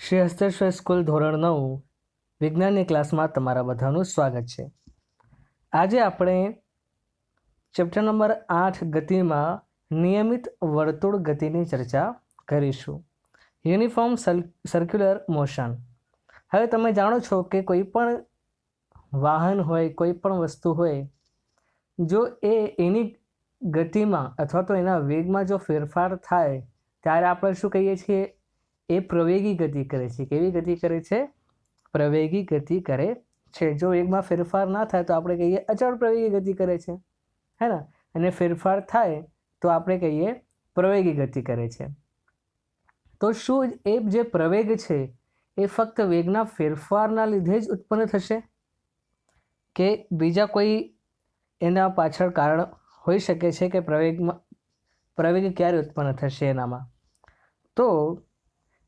Shri Hasteshwar school ધોરણ નવ, વિજ્ઞાનની ક્લાસમાં તમારા બધાનું સ્વાગત છે. આજે આપણે ચેપ્ટર નંબર આઠ ગતિમાં નિયમિત વર્તુળ ગતિની ચર્ચા કરીશું. યુનિફોર્મ સર્ક્યુલર મોશન હવે તમે જાણો છો કે કોઈ પણ વાહન હોય, કોઈ પણ વસ્તુ હોય, જો એ એની ગતિમાં અથવા તો એના વેગમાં જો ફેરફાર થાય, ત્યારે આપણે શું કહીએ છીએ? એ પ્રવેગી ગતિ કરે છે. કેવી ગતિ કરે છે? પ્રવેગી ગતિ કરે છે. જો વેગમાં ફેરફાર ના થાય તો આપણે કહીએ અચળ પ્રવેગી ગતિ કરે છે. હે ને? અને ફેરફાર થાય તો આપણે કહીએ પ્રવેગી ગતિ કરે છે. તો શું એ જે પ્રવેગ છે એ ફક્ત વેગના ફેરફારના લીધે જ ઉત્પન્ન થશે? કે બીજા કોઈ એના પાછળ કારણ હોઈ શકે છે કે પ્રવેગમાં, પ્રવેગ ક્યારે ઉત્પન્ન થશે એનામાં? તો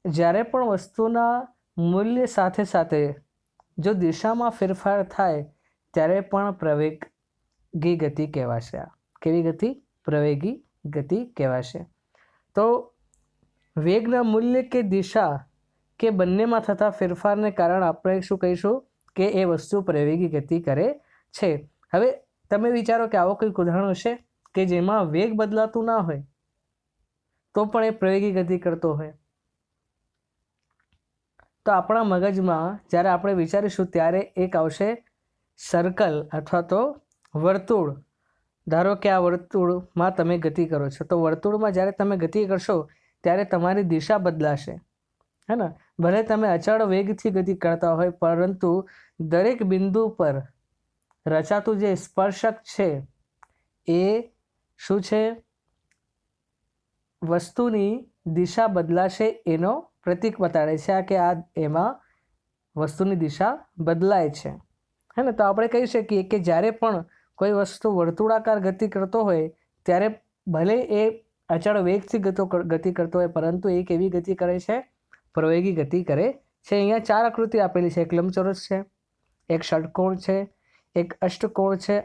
જ્યારે પણ વસ્તુના મૂલ્ય સાથે સાથે જો દિશામાં ફેરફાર થાય, ત્યારે પણ પ્રવેગી ગતિ કહેવાશે આ. કેવી ગતિ? પ્રવેગી ગતિ કહેવાશે. તો વેગના મૂલ્ય કે દિશા કે બંનેમાં થતા ફેરફારને કારણે આપણે શું કહીશું કે એ વસ્તુ પ્રવેગી ગતિ કરે છે. હવે તમે વિચારો કે આવો કોઈક ઉદાહરણ હશે કે જેમાં વેગ બદલાતું ના હોય, તો પણ એ પ્રવેગી ગતિ કરતો હોય. તો આપણા મગજમાં જ્યારે આપણે વિચારીશું ત્યારે એક આવશે સર્કલ અથવા તો વર્તુળ. ધારો કે આ વર્તુળમાં તમે ગતિ કરો છો. તો વર્તુળમાં જ્યારે તમે ગતિ કરશો ત્યારે તમારી દિશા બદલાશે. હે ને? ભલે તમે અચળ વેગથી ગતિ કરતા હોય, પરંતુ દરેક બિંદુ પર રચાતું જે સ્પર્શક છે એ શું છે? વસ્તુની દિશા બદલાશે એનો પ્રતીક બતાડે છે આ કે આ એમાં વસ્તુની દિશા બદલાય છે. હે ને? તો આપણે કહી શકીએ કે જ્યારે પણ કોઈ વસ્તુ વર્તુળાકાર ગતિ કરતો હોય, ત્યારે ભલે એ અચળ વેગથી ગતો ગતિ કરતો હોય, પરંતુ એ કેવી ગતિ કરે છે પ્રવેગી ગતિ કરે છે. અહીંયા ચાર આકૃતિ આપેલી છે. એક લંબચોરસ છે, એક ષટકોણ છે, એક અષ્ટકોણ છે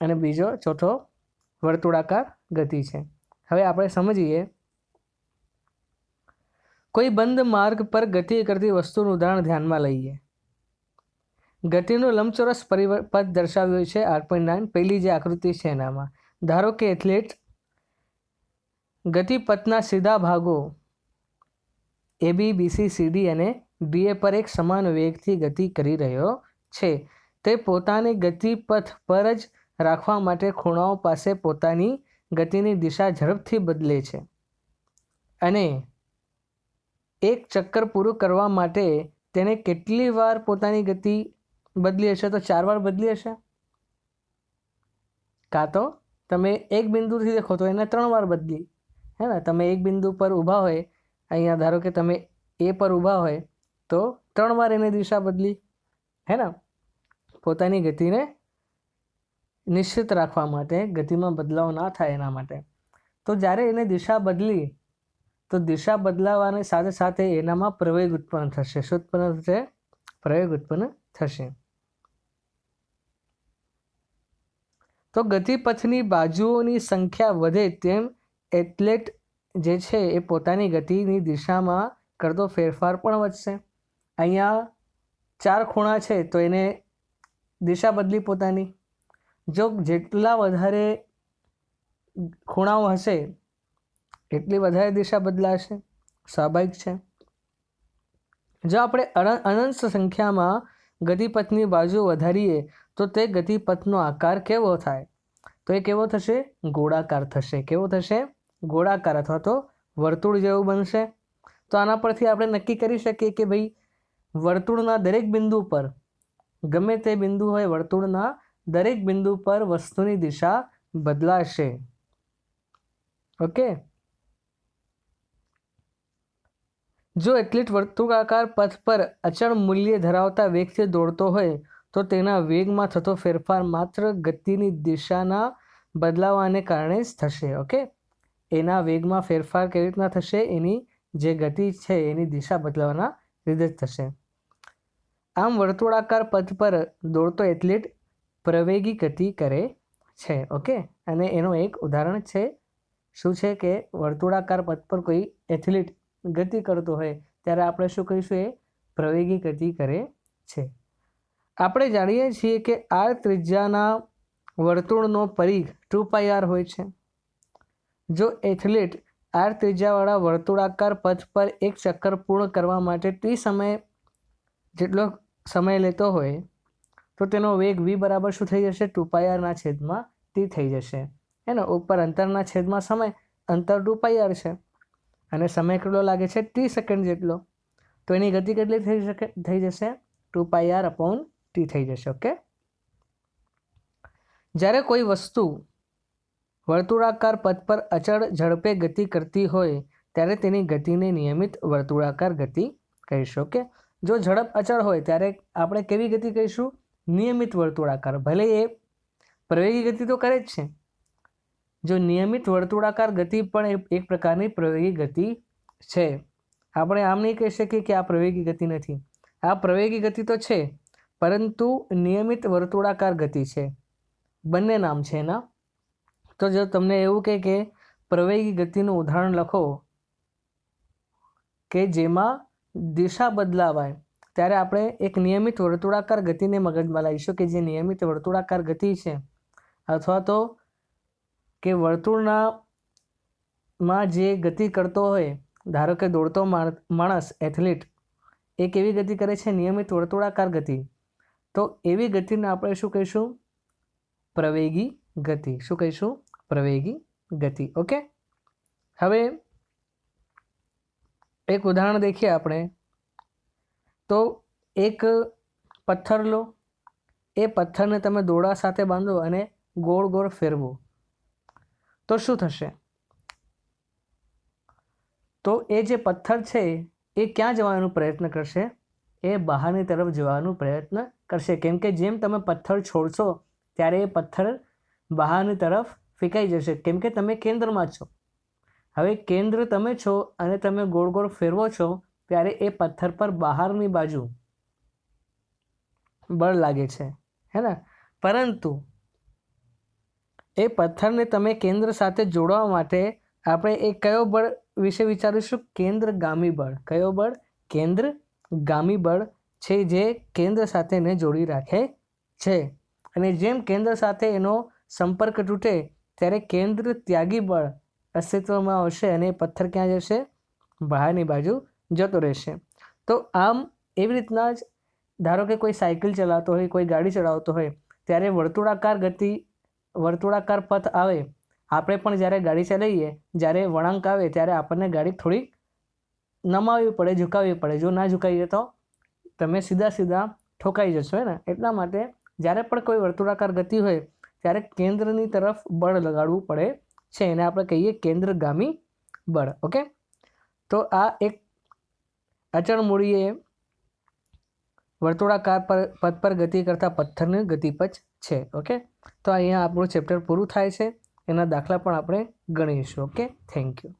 અને બીજો ચોથો વર્તુળાકાર ગતિ છે. હવે આપણે સમજીએ કોઈ બંધ માર્ગ પર ગતિ કરતી વસ્તુનું ઉદાહરણ ધ્યાનમાં લઈએ. ગતિનું લંબચોરસ પરિપથ દર્શાવ્યું છે આઠ પોઈન્ટ નાઇન પહેલી જે આકૃતિ છે એનામાં. ધારો કે એથ્લેટ ગતિપથના સીધા ભાગો એ બી બીસી સીડી અને ડીએ પર એક સમાન વેગથી ગતિ કરી રહ્યો છે. તે પોતાની ગતિપથ પર જ રાખવા માટે ખૂણાઓ પાસે પોતાની ગતિની દિશા ઝડપથી બદલે છે. અને એક ચક્કર પૂરું કરવા માટે તેને કેટલી વાર પોતાની ગતિ બદલી હશે? તો ચાર વાર બદલી હશે? કાં તો તમે એક બિંદુથી દેખો તો એને ત્રણ વાર બદલી. હે ને? તમે એક બિંદુ પર ઊભા હોય, અહીંયા ધારો કે તમે એ પર ઊભા હોય, તો ત્રણ વાર એને દિશા બદલી. હે ને? પોતાની ગતિને નિશ્ચિત રાખવા માટે, ગતિમાં બદલાવ ના થાય એના માટે. તો જ્યારે એને દિશા બદલી તો દિશા બદલાવાની સાથે સાથે એનામાં પ્રવેગ ઉત્પન્ન થશે. શું ઉત્પન્ન થશે? પ્રવેગ ઉત્પન્ન થશે. તો ગતિપથની બાજુઓની સંખ્યા વધે તેમ એથ્લેટ જે છે એ પોતાની ગતિની દિશામાં કરતો ફેરફાર પણ વધશે. અહીંયા ચાર ખૂણા છે તો એને દિશા બદલી પોતાની. જો જેટલા વધારે ખૂણાઓ હશે એટલી વધારે દિશા બદલાશે? સ્વાભાવિક છે. જો આપણે અનંત સંખ્યામાં ગતિપથની બાજુ વધારીએ, તો તે ગતિપથનો આકાર કેવો થાય? તો એ કેવો થશે? ગોળાકાર થશે. કેવો થશે? ગોળાકાર અથવા તો વર્તુળ જેવું બનશે. તો આના પરથી આપણે નક્કી કરી શકીએ કે ભાઈ વર્તુળના દરેક બિંદુ પર, ગમે તે બિંદુ હોય વર્તુળના દરેક બિંદુ પર વસ્તુની દિશા બદલાશે. ઓકે? જો એથ્લેટ વર્તુળાકાર પથ પર અચળ મૂલ્ય ધરાવતા વેગથી દોડતો હોય, તો તેના વેગમાં થતો ફેરફાર માત્ર ગતિની દિશાના બદલાવાને કારણે જ થશે, ઓકે? એના વેગમાં ફેરફાર કેવી રીતના થશે? એની જે ગતિ છે, એની દિશા બદલાવાના લીધે જ થશે. આમ વર્તુળાકાર પથ પર દોડતો એથ્લેટ પ્રવેગી ગતિ કરે છે, ઓકે? અને એનું એક ઉદાહરણ છે, શું છે કે વર્તુળાકાર પથ પર કોઈ એથ્લીટ ગતિ કરતો હોય, ત્યારે આપણે શું કહીશું એ? પ્રવેગી ગતિ કરે છે. આપણે જાણીએ છીએ કે આર ત્રિજ્યાના વર્તુળનો પરિઘ ટુ પાઈ આર હોય છે. જો એથ્લેટ આર ત્રિજ્યાવાળા વર્તુળાકાર પથ પર એક ચક્કર પૂર્ણ કરવા માટે ટી સમય જેટલો સમય લેતો હોય, તો તેનો વેગ વી બરાબર શું થઈ જશે? ટુ પાઈ આરના છેદમાં ટી થઈ જશે. એના ઉપર અંતરના છેદમાં સમય અંતર ટુ પાઈ આર છે. અને સમય કેટલો લાગે છે? ટી સેકન્ડ જેટલો. તો એની ગતિ કેટલી થઈ શકે? થઈ જશે? Two pi r upon t થઈ જશે ઓકે જ્યારે કોઈ વસ્તુ વર્તુળાકાર પથ પર અચળ ઝડપે ગતિ કરતી હોય, ત્યારે તેની ગતિને નિયમિત વર્તુળાકાર ગતિ કહીશું ઓકે જો ઝડપ અચળ હોય, ત્યારે આપણે કેવી ગતિ કહીશું? નિયમિત વર્તુળાકાર. ભલે એ પ્રવેગી ગતિ તો કરે જ છે. જો નિયમિત વર્તુળાકાર ગતિ પણ એક પ્રકારની પ્રવેગી ગતિ છે. આપણે આમ નહીં કહી શકીએ કે આ પ્રવેગી ગતિ નથી. આ પ્રવેગી ગતિ તો છે, પરંતુ નિયમિત વર્તુળાકાર ગતિ છે. બંને નામ છે એના. તો જો તમને એવું કહે કે પ્રવેગી ગતિનું ઉદાહરણ લખો, કે જેમાં દિશા બદલાવાય, ત્યારે આપણે એક નિયમિત વર્તુળાકાર ગતિને મગજમાં લાવીશું કે જે નિયમિત વર્તુળાકાર ગતિ છે. અથવા તો કે વર્તુળના માં જે ગતિ કરતો હોય, ધારો કે દોડતો માણસ એથ્લીટ એ કેવી ગતિ કરે છે? નિયમિત વર્તુળાકાર ગતિ. તો એવી ગતિને આપણે શું કહીશું? પ્રવેગી ગતિ. શું કહીશું? પ્રવેગી ગતિ. ઓકે? હવે એક ઉદાહરણ દેખીએ આપણે. તો એક પથ્થર લો. એ પથ્થરને તમે દોડા સાથે બાંધો અને ગોળ ગોળ ફેરવો. તો શું થશે? તો એ જે પથ્થર છે, એ ક્યાં જવાનો પ્રયત્ન કરશે? એ બહારની તરફ જવાનો પ્રયત્ન કરશે. કેમ કે જેમ તમે પથ્થર છોડશો, ત્યારે એ પથ્થર બહારની તરફ ફેંકાઈ જશે. કેમ કે તમે કેન્દ્રમાં છો. હવે કેન્દ્ર તમે છો અને તમે ગોળ ગોળ ફેરવો છો, ત્યારે એ પથ્થર પર બહારની બાજુ બળ લાગે છે. હે ને? પરંતુ એ પથ્થરને તમે કેન્દ્ર સાથે જોડવા માટે આપણે એ કયો બળ વિશે વિચારીશું? કેન્દ્રગામી બળ. કયો બળ? કેન્દ્રગામી બળ છે જે કેન્દ્ર સાથે એને જોડી રાખે છે. અને જેમ કેન્દ્ર સાથે એનો સંપર્ક તૂટે, ત્યારે કેન્દ્ર ત્યાગી બળ અસ્તિત્વમાં આવશે અને પથ્થર ક્યાં જશે? બહારની બાજુ જતો રહેશે. તો આમ એવી રીતના જ ધારો કે કોઈ સાયકલ ચલાવતો હોય, કોઈ ગાડી ચલાવતો હોય, ત્યારે વર્તુળાકાર ગતિ વર્તુળાકાર પથ આવે, આપણે પણ જ્યારે ગાડી ચલાવીએ, જ્યારે વળાંક આવે ત્યારે આપણને ગાડી થોડીક નમાવવી પડે, ઝુકાવવી પડે. જો ના ઝુકાવીએ તો તમે સીધા સીધા ઠોકાઈ જશો ને? એટલા માટે જ્યારે પણ કોઈ વર્તુળાકાર ગતિ હોય, ત્યારે કેન્દ્રની તરફ બળ લગાડવું પડે છે. એને આપણે કહીએ કેન્દ્રગામી બળ, ઓકે? તો આ એક અચળ મૂળીએ વર્તુળાકાર પર પદ પર ગતિ કરતા પથ્થરની ગતિપથ છે, ઓકે? તો અહીંયા આપણું ચેપ્ટર પૂરું થાય છે. એના દાખલા પણ આપણે ગણીશું, ઓકે? Thank you